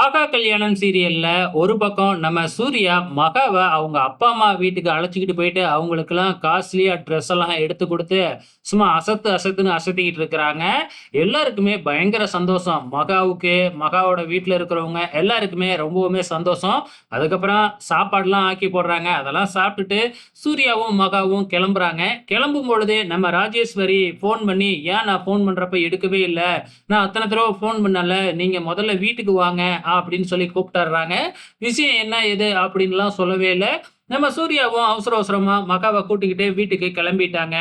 ஆகா கல்யாணம் சீரியல்ல ஒரு பக்கம் நம்ம சூர்யா மகாவை அவங்க அப்பா அம்மா வீட்டுக்கு அழைச்சிக்கிட்டு போயிட்டு அவங்களுக்கெல்லாம் காஸ்ட்லியா ட்ரெஸ் எல்லாம் எடுத்து கொடுத்து சும்மா அசத்து அசத்துன்னு அசத்திக்கிட்டு இருக்கிறாங்க. எல்லாருக்குமே பயங்கர சந்தோஷம். மகாவுக்கு மகாவோட வீட்டில் இருக்கிறவங்க எல்லாருக்குமே ரொம்பவுமே சந்தோஷம். அதுக்கப்புறம் சாப்பாடுலாம் ஆக்கி போடுறாங்க. அதெல்லாம் சாப்பிட்டுட்டு சூர்யாவும் மகாவும் கிளம்புறாங்க. கிளம்பும் பொழுது நம்ம ராஜேஸ்வரி ஃபோன் பண்ணி ஏன் நான் ஃபோன் பண்ணுறப்ப எடுக்கவே இல்லை? நான் அத்தனை தடவை ஃபோன் பண்ணல. நீங்கள் முதல்ல வீட்டுக்கு வாங்க. அப்படின்னு சொல்லி கூப்பிட்டுறாங்க. விஷயம் என்ன எது அப்படின்லாம் சொல்லவே இல்லை. நம்ம சூர்யாவும் அவசர அவசரமா மகாவை கூட்டிக்கிட்டு வீட்டுக்கு கிளம்பிட்டாங்க.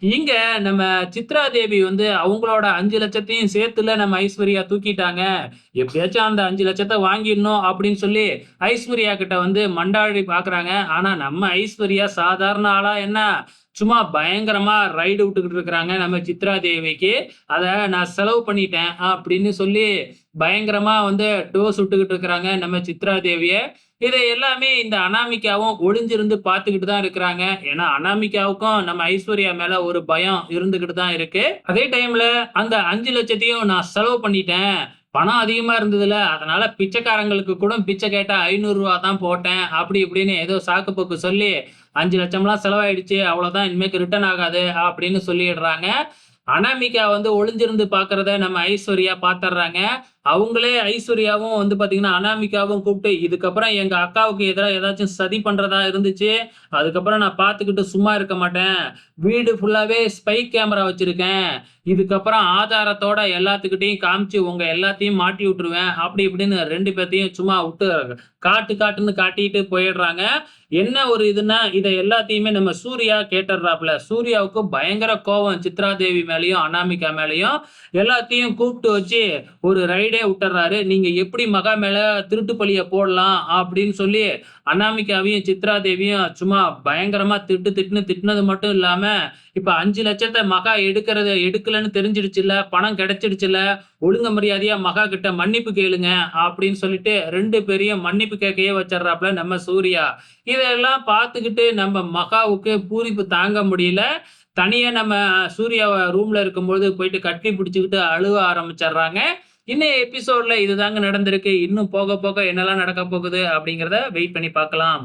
இங்க நம்ம சித்ரா தேவி வந்து அவங்களோட அஞ்சு லட்சத்தையும் சேர்த்துல நம்ம ஐஸ்வர்யா தூக்கிட்டாங்க. எப்படியாச்சும் அந்த அஞ்சு லட்சத்தை வாங்கிடணும் அப்படின்னு சொல்லி ஐஸ்வர்யா கிட்ட வந்து மண்டாடி பாக்குறாங்க. ஆனா நம்ம ஐஸ்வர்யா சாதாரண ஆளா என்ன? சும்மா பயங்கரமா ரைடு விட்டுக்கிட்டு இருக்கிறாங்க. நம்ம சித்ரா தேவிக்கு. அதை நான் செலவு பண்ணிட்டேன் அப்படின்னு சொல்லி பயங்கரமா வந்து டோஸ் விட்டுக்கிட்டு இருக்கிறாங்க நம்ம சித்ரா தேவியை. இதை எல்லாமே இந்த அனாமிகாவும் ஒளிஞ்சிருந்து பார்த்துக்கிட்டு தான் இருக்கிறாங்க. ஏன்னா அனாமிகாவுக்கும் நம்ம ஐஸ்வர்யா மேல ஒரு பயம் இருந்துகிட்டு தான் இருக்கு. அதே டைம்ல அந்த அஞ்சு லட்சத்தையும் நான் செலவு பண்ணிட்டேன். பணம் அதிகமாக இருந்ததுல அதனால பிச்சைக்காரங்களுக்கு கூட பிச்சை கேட்டால் ஐநூறு ரூபா தான் போட்டேன் அப்படி இப்படின்னு ஏதோ சாக்கு போக்கு சொல்லி அஞ்சு லட்சம்லாம் செலவாயிடுச்சு அவ்வளோதான் இனிமேக்கு ரிட்டர்ன் ஆகாது அப்படின்னு சொல்லிடுறாங்க. அனாமிகா வந்து ஒளிஞ்சிருந்து பார்க்குறத நம்ம ஐஸ்வர்யா பார்த்துடுறாங்க அவங்களே ஐஸ்வர்யாவும் வந்து பாத்தீங்கன்னா அனாமிகாவும் கூப்பிட்டு இதுக்கப்புறம் எங்க அக்காவுக்கு எதிராக ஏதாச்சும் சதி பண்றதா இருந்துச்சு. அதுக்கப்புறம் நான் பார்த்துக்கிட்டு சும்மா இருக்க மாட்டேன். வீடு ஃபுல்லாவே ஸ்பை கேமரா வச்சிருக்கேன். இதுக்கப்புறம் ஆதாரத்தோட எல்லாத்துக்கிட்டையும் காமிச்சு உங்க எல்லாத்தையும் மாட்டி விட்டுருவேன். அப்படி இப்படின்னு ரெண்டு பேர்த்தையும் சும்மா விட்டு காட்டு காட்டுன்னு காட்டிட்டு போயிடுறாங்க. என்ன ஒரு இதுன்னா இதை எல்லாத்தையுமே நம்ம சூர்யா கேட்டுடுறாப்புல. சூர்யாவுக்கு பயங்கர கோபம் சித்ரா தேவி மேலேயும் அனாமிகா மேலேயும். எல்லாத்தையும் கூப்பிட்டு வச்சு ஒரு ரைடு சைடே விட்டுறாரு. நீங்க எப்படி மகா மேல திருட்டு பழிய போடலாம் அப்படின்னு சொல்லி அனாமிகாவையும் சித்ரா தேவியும் சும்மா பயங்கரமா திட்டு திட்டுன்னு திட்டினது மட்டும் இல்லாம இப்ப அஞ்சு லட்சத்தை மகா எடுக்கிறது எடுக்கலன்னு தெரிஞ்சிடுச்சுல பணம் கிடைச்சிடுச்சுல ஒழுங்க மரியாதையா மகா கிட்ட மன்னிப்பு கேளுங்க அப்படின்னு சொல்லிட்டு ரெண்டு பேரையும் மன்னிப்பு கேட்கையே வச்சிடறாப்புல நம்ம சூர்யா. இதெல்லாம் பார்த்துக்கிட்டு நம்ம மகாவுக்கு பூரிப்பு தாங்க முடியல. தனியா நம்ம சூர்யாவை ரூம்ல இருக்கும்போது போயிட்டு கட்டி பிடிச்சிக்கிட்டு அழுவ ஆரம்பிச்சிடுறாங்க. இன்னும் எபிசோட்ல இதுதாங்க நடந்திருக்கு. இன்னும் போக போக என்னெல்லாம் நடக்க போகுது அப்படிங்கிறத வெயிட் பண்ணி பார்க்கலாம்.